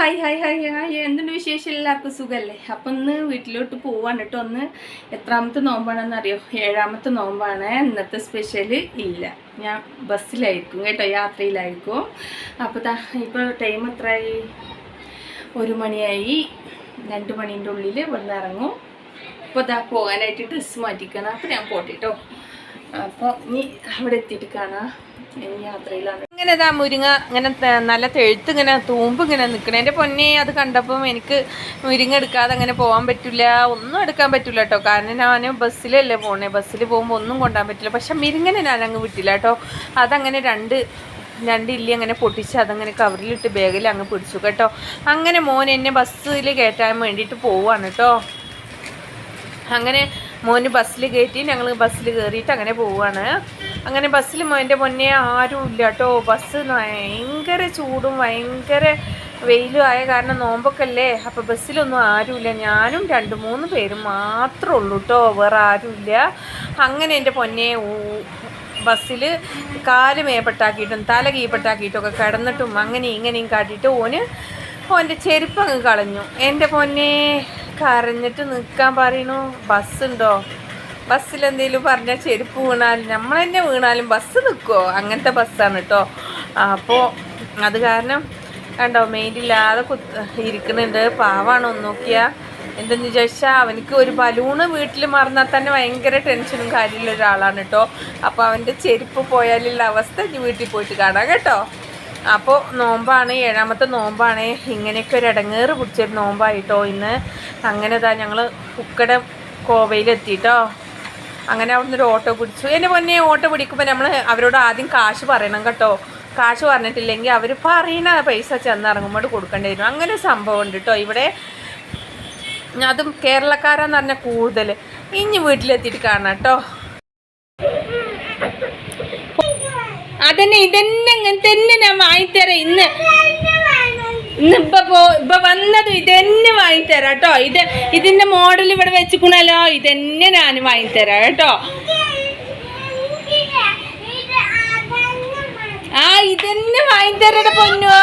Hi hi hi hi. എന്തുണ്ട് വിശേഷം? എല്ലാവർക്കും സുഖമല്ലേ അപ്പം ഇന്ന് വീട്ടിലോട്ട് പോവാണ് കേട്ടോ. ഒന്ന് എത്രാമത്തെ നോമ്പാണെന്ന് അറിയോ? ഏഴാമത്തെ നോമ്പാണ്. ഇന്നത്തെ സ്പെഷ്യൽ ഇല്ല. ഞാൻ ബസ്സിലായിരിക്കും കേട്ടോ യാത്രയിലായിരിക്കും. അപ്പോൾ ദാ ഇപ്പോൾ ടൈം എത്രയായി ഒരു മണിയായി. രണ്ട് മണീന്റെ ഉള്ളിൽ ഇവിടുന്ന് ഇറങ്ങും അപ്പോൾ ദാ പോകാനായിട്ട് ഡ്രസ്സ് മാറ്റിക്കണം. അപ്പോൾ ഞാൻ പോട്ടെ കേട്ടോ. അപ്പോൾ ഇനി അവിടെ എത്തിയിട്ട് കാണാം ഇനി യാത്രയിലാണ്. ഇങ്ങനെ ഇതാ മുരിങ്ങ ഇങ്ങനെ നല്ല തെഴുത്ത് ഇങ്ങനെ തൂമ്പ് ഇങ്ങനെ നിൽക്കണേ എന്റെ പൊന്നെ അത് കണ്ടപ്പം എനിക്ക് മുരിങ്ങ എടുക്കാതെ അങ്ങനെ പോകാൻ പറ്റില്ല. ഒന്നും എടുക്കാൻ പറ്റില്ല കേട്ടോ കാരണം ഞാൻ ബസ്സിലല്ലേ പോണേ. ബസ്സിൽ പോകുമ്പോൾ ഒന്നും കൊണ്ടാൻ പറ്റില്ല. പക്ഷെ മുരിങ്ങനെ ഞാൻ അങ്ങ് വിട്ടില്ല കേട്ടോ അതങ്ങനെ രണ്ട് രണ്ട് ഇല്ലി അങ്ങനെ പൊട്ടിച്ച് അതങ്ങനെ കവറിലിട്ട് ബാഗിൽ അങ്ങ് പിടിച്ചു കേട്ടോ. അങ്ങനെ മോൻ എന്നെ ബസ്സിൽ കയറ്റാൻ വേണ്ടിയിട്ട് പോവാണ് കേട്ടോ അങ്ങനെ മോന് ബസ്സിൽ കയറ്റി ഞങ്ങൾ ബസ്സിൽ കയറിയിട്ട് അങ്ങനെ പോവുകയാണ് അങ്ങനെ ബസ്സിൽ മോന്റെ മുന്നേ ആരും ഇല്ല കേട്ടോ ബസ് ഭയങ്കര ചൂടും ഭയങ്കര വെയിലും ആയ കാരണം നോമ്പൊക്കല്ലേ? അപ്പോൾ ബസ്സിലൊന്നും ആരുമില്ല ഞാനും രണ്ട് മൂന്ന് പേരും മാത്രമേ ഉള്ളൂ കേട്ടോ വേറെ ആരുമില്ല അങ്ങനെ എന്റെ പൊന്നെ ബസ്സിൽ കാൽ മേപ്പെട്ടാക്കിയിട്ടും തല കീപ്പെട്ടാക്കിയിട്ടും ഒക്കെ കിടന്നിട്ടും അങ്ങനെ ഇങ്ങനെയും കാട്ടിയിട്ട് ഓന് ഓന്റെ ചെരുപ്പ് അങ്ങ് കളഞ്ഞു. എന്റെ പൊന്നെ കരഞ്ഞിട്ട് നിൽക്കാൻ പറയണു ബസ്സുണ്ടോ? ബസ്സിൽ എന്തെങ്കിലും പറഞ്ഞാൽ ചെരുപ്പ് വീണാലും നമ്മൾ തന്നെ വീണാലും ബസ് നിൽക്കുമോ അങ്ങനത്തെ ബസ്സാണ് കേട്ടോ അപ്പോൾ അത് കാരണം കണ്ടോ മെയിനില്ലാതെ കുത്ത് ഇരിക്കുന്നുണ്ട് പാവാണോ നോക്കിയാൽ എന്തെന്ന് ചോദിച്ചാൽ അവനക്ക് ഒരു ബലൂണ് വീട്ടിൽ മറന്നാൽ തന്നെ ഭയങ്കര ടെൻഷനും കാര്യമുള്ള ഒരാളാണ് കേട്ടോ അപ്പോൾ അവന്റെ ചെരുപ്പ് പോയാലുള്ള അവസ്ഥ വീട്ടിൽ പോയിട്ട് കാണാം കേട്ടോ. അപ്പോൾ നോമ്പാണ് ഏഴാമത്തെ നോമ്പാണ്. ഇങ്ങനെയൊക്കെ ഒരു ഇടങ്ങേറ് പിടിച്ചൊരു നോമ്പായിട്ടോ ഇന്ന്. അങ്ങനെ ഇതാ ഞങ്ങൾ കുക്കട കോവയിലെത്തിയിട്ടോ അങ്ങനെ അവിടുന്ന് ഒരു ഓട്ടോ പിടിച്ചു. എന്റെ മുന്നേ ഓട്ടോ പിടിക്കുമ്പോൾ നമ്മൾ അവരോട് ആദ്യം കാശ് പറയണം കേട്ടോ. കാശ് പറഞ്ഞിട്ടില്ലെങ്കിൽ അവർ പറയുന്ന പൈസ ചെന്നിറങ്ങുമ്പോൾ കൊടുക്കേണ്ടി വരും. അങ്ങനെ സംഭവം ഉണ്ട് കേട്ടോ ഇവിടെ. അതും കേരളക്കാരാന്ന് പറഞ്ഞാൽ കൂടുതൽ ഇനി വീട്ടിലെത്തിയിട്ട് കാണാം കേട്ടോ. അതന്നെ ഇതന്നെ തന്നെ ഞാൻ വാങ്ങിത്തരാം. ഇന്ന് ഇന്ന് ഇപ്പൊ പോ ഇപ്പൊ വന്നത് ഇതന്നെ വാങ്ങിത്തരാം കേട്ടോ. ഇത് ഇതിന്റെ മോഡൽ ഇവിടെ വെച്ചിക്കണല്ലോ ഇതന്നെ ഞാൻ വാങ്ങിത്തരാം കേട്ടോ. ആ ഇതന്നെ വാങ്ങിത്തരട പൊന്നു.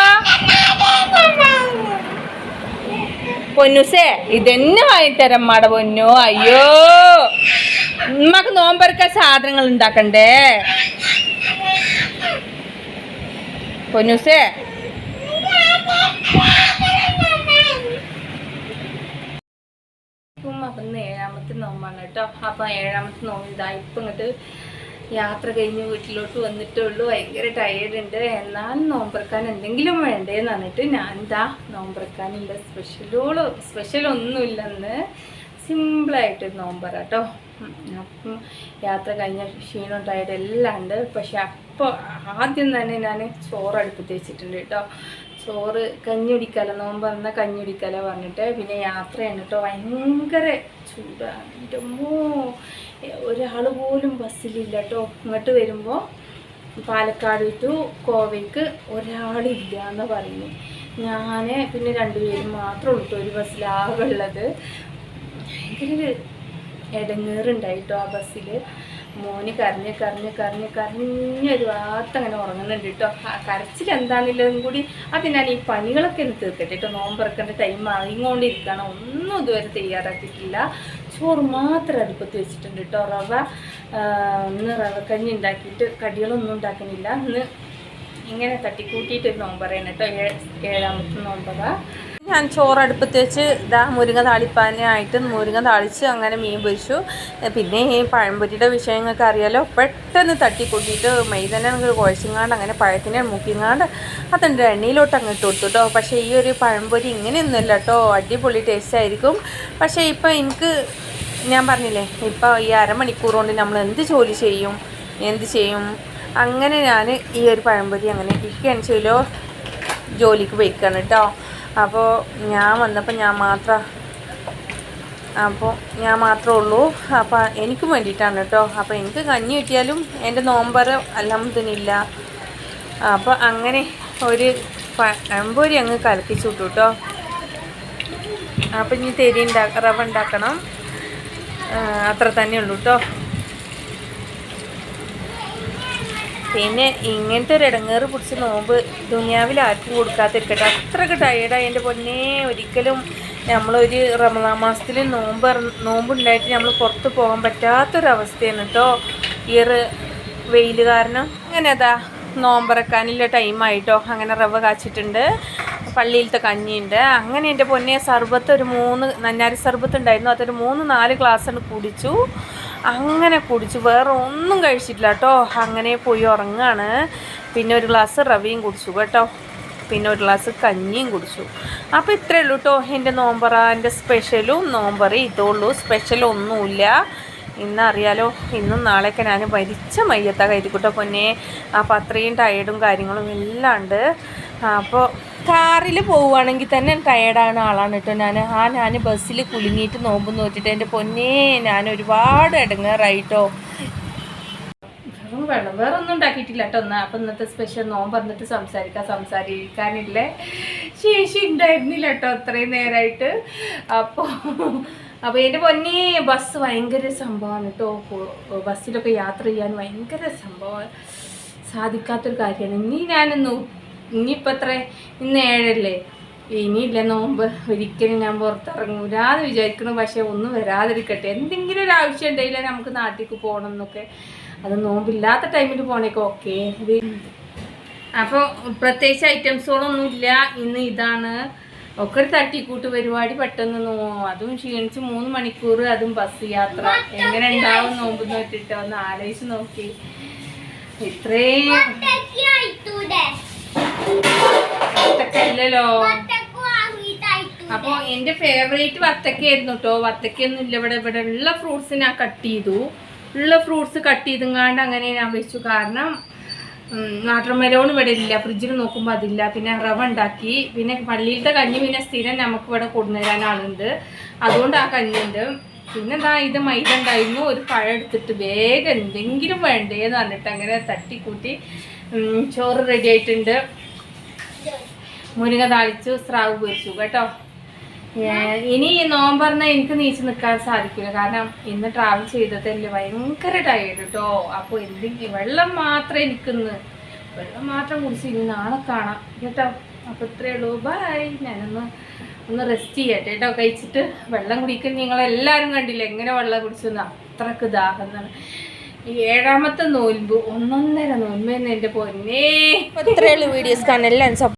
പൊന്നുസേ ഇതന്നെ വാങ്ങിത്തരാം മാട പൊന്നു. അയ്യോ. ഉമ്മക്ക് നോമ്പറക്കാൻ സാധനങ്ങൾ ഉണ്ടാക്കണ്ടേ? പൊന്നുസേ അപ്പം ഏഴാമത്തെ നോമ്പാണ് കേട്ടോ. അപ്പം ഏഴാമത്തെ നോമ്പ് ഇതാ ഇപ്പം ഇങ്ങോട്ട് യാത്ര കഴിഞ്ഞ് വീട്ടിലോട്ട് വന്നിട്ടേ ഉള്ളൂ. ഭയങ്കര ടയേർഡ് ഉണ്ട്. എന്നാൽ നോമ്പറക്കാൻ എന്തെങ്കിലും വേണ്ടേന്ന് പറഞ്ഞിട്ട് ഞാൻ ഇതാ നോമ്പറക്കാനുള്ള സ്പെഷ്യലോൾ സ്പെഷ്യൽ ഒന്നുമില്ലെന്ന് സിമ്പിളായിട്ട് നോമ്പറ കേട്ടോ. യാത്ര കഴിഞ്ഞ ക്ഷീണം ടയർഡ് എല്ലാം ഉണ്ട്. പക്ഷെ അപ്പോൾ ആദ്യം തന്നെ ഞാൻ ചോറ് അടുപ്പത്ത് വെച്ചിട്ടുണ്ട് കേട്ടോ. ചോറ് കഞ്ഞി കഞ്ഞിടിക്കല നോമ്പ് പറഞ്ഞാൽ കഞ്ഞിടിക്കല പറഞ്ഞിട്ട് പിന്നെ യാത്രയാണ് കേട്ടോ. ഭയങ്കര ചൂടാണ്. എന്റെ ഒരാൾ പോലും ബസ്സിലില്ല കേട്ടോ. ഇങ്ങോട്ട് വരുമ്പോൾ പാലക്കാട് ടു കോവയ്ക്ക് ഒരാളില്ല എന്ന് പറഞ്ഞു ഞാൻ പിന്നെ രണ്ടുപേരും മാത്രമേ ഉള്ളൂ ഒരു ബസ്സിലാകെ ഉള്ളത്. ഭയങ്കര ഇടങ്ങേറുണ്ടായിട്ടോ ആ ബസ്സിൽ മോന് കരഞ്ഞ് കരഞ്ഞ് കരഞ്ഞ് കരഞ്ഞ് ഭാഗത്ത് അങ്ങനെ ഉറങ്ങുന്നുണ്ട് കേട്ടോ കരച്ചിൽ എന്താണെന്നുള്ളതും കൂടി അത് ഞാൻ ഈ പണികളൊക്കെ ഒന്ന് തീർക്കട്ടെ കേട്ടോ നോമ്പിറക്കേണ്ട ടൈം ആയിക്കൊണ്ടിരിക്കുകയാണ് ഒന്നും ഇതുവരെ തയ്യാറാക്കിയിട്ടില്ല. ചോറ് മാത്രം അടുപ്പത്ത് വെച്ചിട്ടുണ്ട് കേട്ടോ റവ ഒന്ന് ഇന്ന് റവ കഞ്ഞി ഉണ്ടാക്കിയിട്ട് കടികളൊന്നും ഉണ്ടാക്കുന്നില്ല ഇന്ന് ഇങ്ങനെ തട്ടിക്കൂട്ടിയിട്ട് ഒരു നോമ്പറയാണ് കേട്ടോ ഏഴാമത്തെ നോമ്പറ ഞാൻ ചോറ് അടുപ്പത്ത് വെച്ച് ഇതാ മുരിങ്ങ താളിപ്പാനായിട്ട് മുരിങ്ങ താളിച്ച് അങ്ങനെ മീൻ പൊരിച്ചു. പിന്നെ ഈ പഴംപൊരിയുടെ വിഷയങ്ങൾക്ക് അറിയാലോ പെട്ടെന്ന് തട്ടിക്കൂട്ടിയിട്ട് മൈദനെ കുഴച്ചിങ്ങാണ്ട് അങ്ങനെ പഴത്തിനെ മുക്കിങ്ങാണ്ട് അതിന്റെ എണ്ണയിലോട്ട് അങ്ങ് ഇട്ട് കൊടുത്തു കേട്ടോ പക്ഷേ ഈ ഒരു പഴംപൊരി ഇങ്ങനെയൊന്നുമില്ല കേട്ടോ അടിപൊളി ടേസ്റ്റ് ആയിരിക്കും. പക്ഷേ ഇപ്പോൾ എനിക്ക് ഞാൻ പറഞ്ഞില്ലേ ഇപ്പോൾ ഈ അരമണിക്കൂർ കൊണ്ട് നമ്മൾ എന്ത് ജോലി ചെയ്യും എന്ത് ചെയ്യും? അങ്ങനെ ഞാൻ ഈ ഒരു പഴംപൊരി അങ്ങനെ ഇരിക്കുകയാണ് ചെയ്യലോ? ജോലിക്ക് പോയിക്കാണ് കേട്ടോ അപ്പോൾ ഞാൻ വന്നപ്പോൾ ഞാൻ മാത്രം അപ്പോൾ ഞാൻ മാത്രമേ ഉള്ളൂ. അപ്പോൾ എനിക്കും വേണ്ടിയിട്ടാണ് കേട്ടോ അപ്പോൾ എനിക്ക് കഞ്ഞി കിട്ടിയാലും എന്റെ നോമ്പർ അലഹമ്മദിനില്ല അപ്പോൾ അങ്ങനെ ഒരു പഴംപൊരി അങ്ങ് കലക്കിച്ചു വിട്ടു കേട്ടോ അപ്പം ഇനി തെരി ഉണ്ടാക്ക റവ ഉണ്ടാക്കണം. അത്ര തന്നെ ഉള്ളൂ കേട്ടോ പിന്നെ ഇങ്ങനത്തെ ഒരു ഇടങ്ങേറ് പിടിച്ച് നോമ്പ് ദുനിയാവിൽ ആർക്കും കൊടുക്കാതിരിക്കട്ടെ. അത്രയ്ക്ക് ടയേർഡായി എന്റെ പൊന്നെ ഒരിക്കലും നമ്മളൊരു റമദാ മാസത്തിൽ നോമ്പ് നോമ്പുണ്ടായിട്ട് നമ്മൾ പുറത്ത് പോകാൻ പറ്റാത്തൊരവസ്ഥയാണ് കേട്ടോ ഈ വെയിൽ കാരണം അങ്ങനെ അതാ നോമ്പറക്കാനുള്ള ടൈമായിട്ടോ അങ്ങനെ റവ കാച്ചിട്ടുണ്ട്. പള്ളിയിലത്തെ കഞ്ഞിയുണ്ട്. അങ്ങനെ എന്റെ പൊന്നെ സർബത്ത് ഒരു മൂന്ന് നന്നാരി സർബത്ത് ഉണ്ടായിരുന്നു. അതൊരു മൂന്ന് നാല് ഗ്ലാസ്സാണ് കുടിച്ചു. അങ്ങനെ കുടിച്ചു വേറെ ഒന്നും കഴിച്ചിട്ടില്ല കേട്ടോ. അങ്ങനെ പോയി ഉറങ്ങാണ്. പിന്നെ ഒരു ഗ്ലാസ് റവയും കുടിച്ചു കേട്ടോ. പിന്നെ ഒരു ഗ്ലാസ് കഞ്ഞിയും കുടിച്ചു. അപ്പോൾ ഇത്രയേ ഉള്ളൂ കേട്ടോ. എന്റെ നോമ്പറ എന്റെ സ്പെഷ്യലും നോമ്പറി. ഉള്ളൂ. സ്പെഷ്യലൊന്നുമില്ല ഇന്നറിയാലോ ഇന്നും നാളെയൊക്കെ ഞാൻ മരിച്ച മയ്യത്ത കരുക്കുട്ട പൊന്നെ. അപ്പോൾ അത്രയും ടയേർഡും കാര്യങ്ങളും എല്ലാം ഉണ്ട്. അപ്പോൾ കാറിൽ പോവുകയാണെങ്കിൽ തന്നെ ടയേർഡാണ് ആളാണ് കേട്ടോ ഞാൻ ആ ഞാൻ ബസ്സിൽ കുലുങ്ങിയിട്ട് നോമ്പ് നോറ്റിട്ട് എന്റെ പൊന്നേ ഞാൻ ഒരുപാട് ഇടങ്ങേറായിട്ടോ. വെള്ളം വേറെ ഒന്നും ഉണ്ടാക്കിയിട്ടില്ല കേട്ടോ ഒന്ന് അപ്പം ഇന്നത്തെ സ്പെഷ്യൽ നോമ്പ് വന്നിട്ട് സംസാരിക്കാൻ സംസാരിക്കാനില്ലേ? ശേഷി ഉണ്ടായിരുന്നില്ല കേട്ടോ അത്രയും നേരമായിട്ട് അപ്പോൾ അപ്പോൾ എന്റെ പൊന്നി ബസ് ഭയങ്കര സംഭവമാണ് കേട്ടോ. ബസ്സിലൊക്കെ യാത്ര ചെയ്യാൻ ഭയങ്കര സംഭവം സാധിക്കാത്തൊരു കാര്യമാണ്. ഇനി ഞാനൊന്ന് ഇനിയിപ്പോൾ അത്ര ഇന്ന് ഏഴല്ലേ? ഇനിയില്ല നോമ്പ്. ഒരിക്കലും ഞാൻ പുറത്തിറങ്ങൂലാന്ന് വിചാരിക്കണം പക്ഷേ ഒന്നും വരാതിരിക്കട്ടെ. എന്തെങ്കിലും ഒരു ആവശ്യം ഉണ്ടെങ്കിൽ നമുക്ക് നാട്ടിലേക്ക് പോകണം എന്നൊക്കെ അത് നോമ്പില്ലാത്ത ടൈമിൽ പോണേക്ക് ഓക്കെ അപ്പോൾ പ്രത്യേകിച്ച് ഐറ്റംസുകളൊന്നും ഇല്ല ഇന്ന് ഇതാണ്. ഒക്കെ ഒരു തട്ടിക്കൂട്ട് പരിപാടി പെട്ടെന്ന് നോ അതും ക്ഷീണിച്ച് മൂന്ന് മണിക്കൂർ അതും ബസ് യാത്ര. എങ്ങനെ ഉണ്ടാവും നോമ്പ് നോക്കിയിട്ട് ഒന്ന് ആലോചിച്ച് നോക്കി. ഇത്രയും ഇല്ലല്ലോ അപ്പോൾ എന്റെ ഫേവറേറ്റ് വത്തക്കയായിരുന്നു കേട്ടോ വത്തക്കയൊന്നും ഇല്ല ഇവിടെ ഇവിടെ ഉള്ള ഫ്രൂട്ട്സ് ഞാൻ കട്ട് ചെയ്തു. ഉള്ള ഫ്രൂട്ട്സ് കട്ട് ചെയ്തുങ്ങാണ്ട് അങ്ങനെ ഞാൻ വെച്ചു. കാരണം വാട്ടർ മെലോൺ ഇവിടെ ഇല്ല. ഫ്രിഡ്ജിൽ നോക്കുമ്പോൾ അതില്ല. പിന്നെ റവ ഉണ്ടാക്കി. പിന്നെ പള്ളിയിലത്തെ കഞ്ഞി പിന്നെ സ്ഥിരം നമുക്ക് ഇവിടെ കൊണ്ടുവരാൻ ആളുണ്ട്. അതുകൊണ്ട് ആ കഞ്ഞിയുണ്ട് പിന്നെ എന്താ ഇത് മൈദ ഉണ്ടായിരുന്നു. ഒരു പഴം എടുത്തിട്ട് വേഗം എന്തെങ്കിലും വേണ്ടേന്ന് പറഞ്ഞിട്ട് അങ്ങനെ തട്ടിക്കൂട്ടി ചോറ് റെഡി ആയിട്ടുണ്ട്. മുരിങ്ങ താളിച്ചു സ്രാവ് പൊരിച്ചു. കേട്ടോ? ഇനി ഈ നോമ്പറഞ്ഞ എനിക്ക് നീച്ച് നിൽക്കാൻ സാധിക്കില്ല. കാരണം ഇന്ന് ട്രാവൽ ചെയ്തതല്ലേ? ഭയങ്കര ടയേർഡ് കേട്ടോ അപ്പോൾ എന്തെങ്കിലും വെള്ളം മാത്രം എനിക്കിന്ന്. വെള്ളം മാത്രം കുടിച്ച് ഇനി നാളെ കാണാം. കേട്ടോ? അപ്പോൾ ഇത്രയേ ഉള്ളൂ. ബൈ ഞാനൊന്ന് ഒന്ന് റെസ്റ്റ് ചെയ്യട്ടെ കേട്ടോ കഴിച്ചിട്ട് വെള്ളം കുടിക്കുന്ന നിങ്ങളെല്ലാവരും കണ്ടില്ല? എങ്ങനെ വെള്ളം കുടിച്ചെന്ന്? അത്രയ്ക്ക് ദാഹം ഈ ഏഴാമത്തെ നോൽമ്പ് ഒന്നൊന്നര നോൽമ്പ് തന്നെ എന്റെ പൊന്നേ. ഇത്രയുള്ള വീഡിയോസ് കാണാൻ എല്ലാം